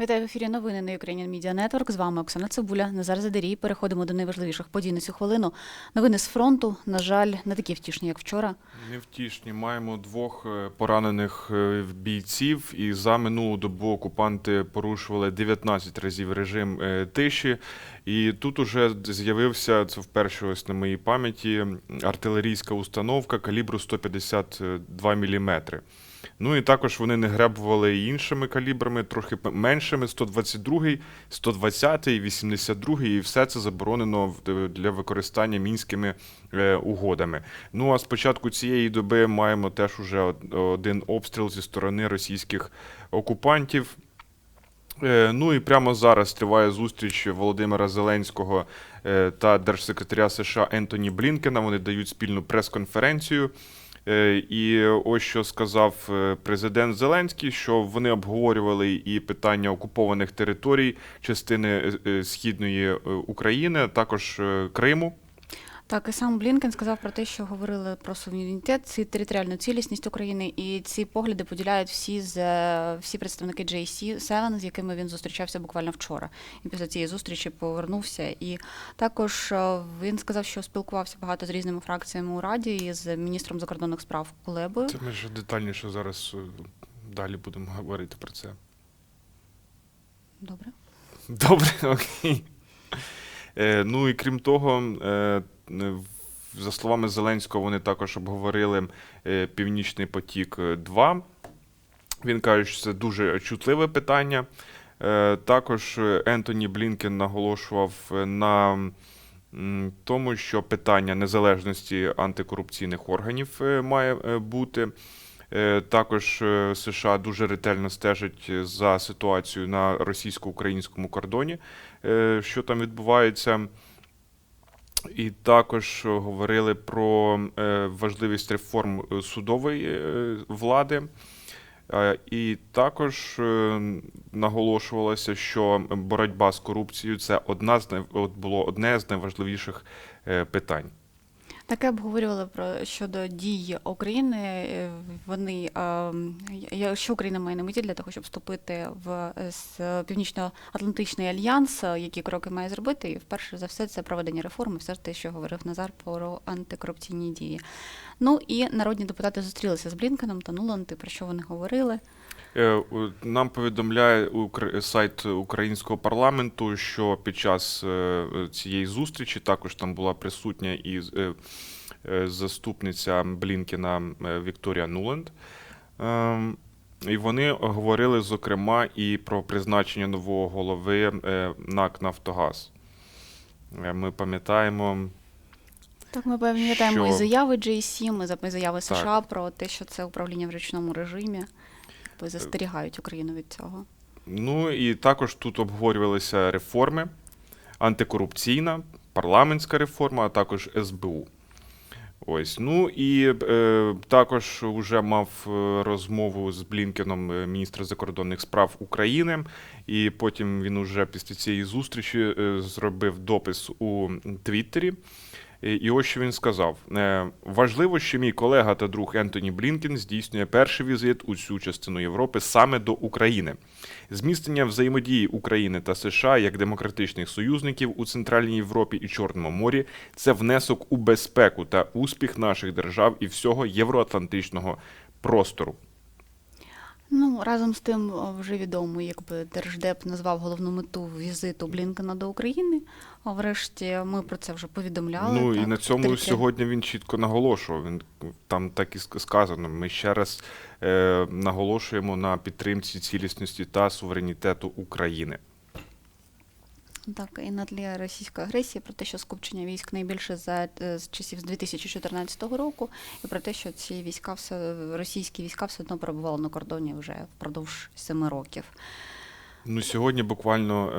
Вітаю в ефірі новини на Ukrainian Media Network. З вами Оксана Цибуля. Назар Задарій. Переходимо до найважливіших подій на цю хвилину. Новини з фронту, на жаль, не такі втішні, як вчора. Невтішні. Маємо двох е, поранених е, бійців, і за минулу добу окупанти порушували 19 разів режим е, тиші. І тут уже з'явився це вперше ось на моїй пам'яті артилерійська установка калібру 152 мм. Ну і також вони не гребували іншими калібрами, трохи меншими 122, 120, 82, і все це заборонено для використання мінськими е, угодами. Ну а з початку цієї доби маємо теж уже один обстріл зі сторони російських окупантів. Е, Ну і прямо зараз триває зустріч Володимира Зеленського е, та держсекретаря США Ентоні Блінкена. Вони дають спільну прес-конференцію. Е, І ось що сказав е, президент Зеленський, що вони обговорювали і питання окупованих територій частини е, східної України, а також Криму. Так, і сам Блінкен сказав про те, що говорили про суверенітет, ці територіальну цілісність України, і ці погляди поділяють всі з е, всі представники JC-7, з якими він зустрічався буквально вчора. І після цієї зустрічі повернувся. І також е, він сказав, що спілкувався багато з різними фракціями у раді і з міністром закордонних справ Кулебою. Це ми ж детальніше зараз е, далі будемо говорити про це. Добре. Добре, окей. Е, ну і крім того, е, за словами Зеленського, вони також обговорили е, Північний потік 2. Він каже, що це дуже чутливе питання. Е, також е, Ентоні Блінкен наголошував е, на тому, що питання незалежності антикорупційних органів е, має е, бути. Е, Також е, США дуже ретельно стежать за ситуацією на російсько-українському кордоні, е, що там відбувається. І також е, говорили про е, важливість реформ е, судової влади. І також наголошувалося, що боротьба з корупцією це одна з було одне з найважливіших питань. Таке обговорювали про щодо дій України. Е, Вони е, що Україна має на меті для того, щоб вступити в е, с- Північно-Атлантичний альянс, е, які кроки має зробити, і вперше за все це проведення реформи, все те, що говорив Назар про антикорупційні дії. Ну і народні депутати зустрілися з Блінкеном та Нуланд, про що вони говорили. Е, Нам повідомляє сайт українського парламенту, що під час е, цієї зустрічі також там була присутня і е, е, заступниця Блінкена е, Вікторія Нуланд. Ем, І вони говорили, зокрема, і про призначення нового голови е, НАК Нафтогаз. Е, Ми пам'ятаємо, Так, ми пам'ятаємо і заяви JC, ми і заяви Так. США про те, що це управління в ручному режимі. Бо застерігають Україну від цього. Ну і також тут обговорювалися реформи: антикорупційна, парламентська реформа, а також СБУ. Ось. Ну і е, також вже мав е, розмову з Блінкеном міністра міністр закордонних справ України, і потім він уже після цієї зустрічі е, зробив допис у Твіттері. І ось що він сказав: Е, важливо, що мій колега та друг Ентоні Блінкен здійснює перший візит у цю частину Європи саме до України. Зміцнення взаємодії України та США як демократичних союзників у Центральній Європі і Чорному морі це внесок у безпеку та успіх наших держав і всього євроатлантичного простору. Ну, разом з тим, вже відомо, якби Держдеп назвав головну мету візиту Блінкена до України. А врешті ми про це вже повідомляли. Ну і на цьому територі- сьогодні він чітко наголошував. Він там так і сказано. Ми ще раз е, наголошуємо на підтримці цілісності та суверенітету України. Так, і на тлі російської агресії, про те, що скупчення військ найбільше за е, з часів з 2014 року, і про те, що ці війська все російські війська все одно перебували на кордоні вже впродовж семи років. Ну, сьогодні буквально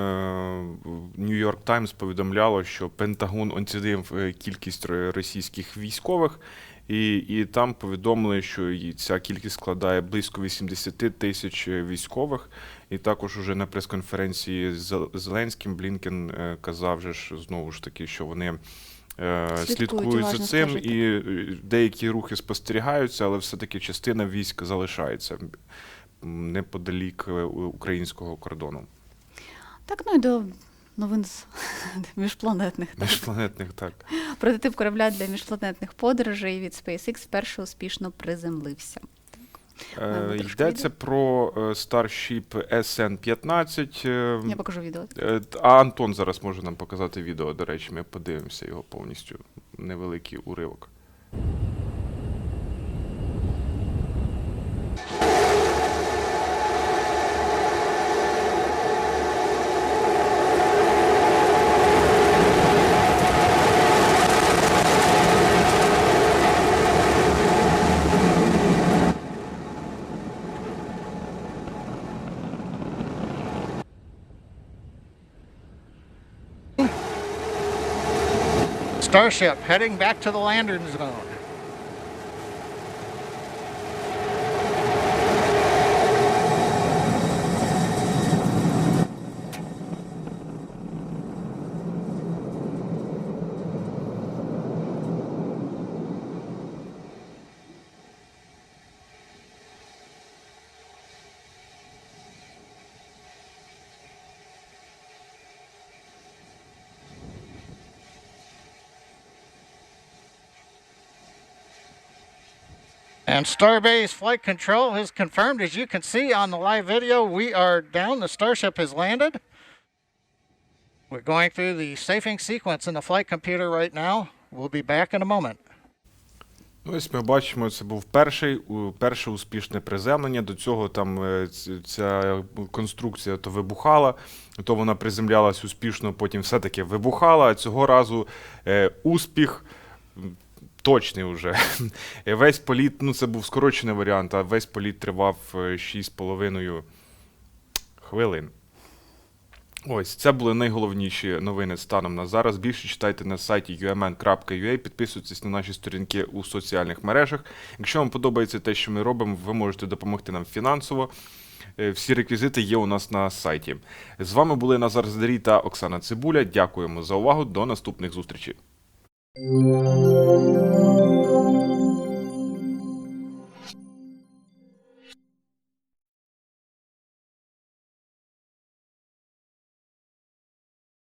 New York Times повідомляло, що Пентагон оцінив е, кількість російських військових, і, і там повідомили, що ця кількість складає близько 80 тисяч е, військових. І також уже на прес-конференції з Зеленським Блінкен е, казав же ж знову ж таки, що вони. е, Слідкують, Слідкують за цим, стежать. і е, деякі рухи спостерігаються, але все-таки частина військ залишається. Неподалік е, українського кордону. Так, ну і до новин з міжпланетних. так. Міжпланетних так. Прототип корабля для міжпланетних подорожей від SpaceX вперше успішно приземлився. Е, Йдеться про е, Starship SN-15. е, Я покажу відео. Е, А Антон зараз може нам показати відео. До речі, ми подивимося його повністю. Невеликий уривок. Starship heading back to the landing zone. And Starbase Flight Control has confirmed, as you can see on the live video, we are down. The Starship has landed. We're going through the safing sequence in the flight computer right now. We'll be back in a moment. Ну, Ось ми бачимо, це був перший, перше успішне приземлення. До цього там е, ця конструкція то вибухала, то вона приземлялась успішно, потім все-таки вибухала. А цього разу е, успіх точний вже. Е, Весь політ, ну це був скорочений варіант, а весь політ тривав е, 6,5 хвилин. Ось це були найголовніші новини станом на зараз. Більше читайте на сайті umn.ua, підписуйтесь на наші сторінки у соціальних мережах. Якщо вам подобається те, що ми робимо, ви можете допомогти нам фінансово. Е, Всі реквізити є у нас на сайті. З вами були Назар Здарій та Оксана Цибуля. Дякуємо за увагу. До наступних зустрічей. Música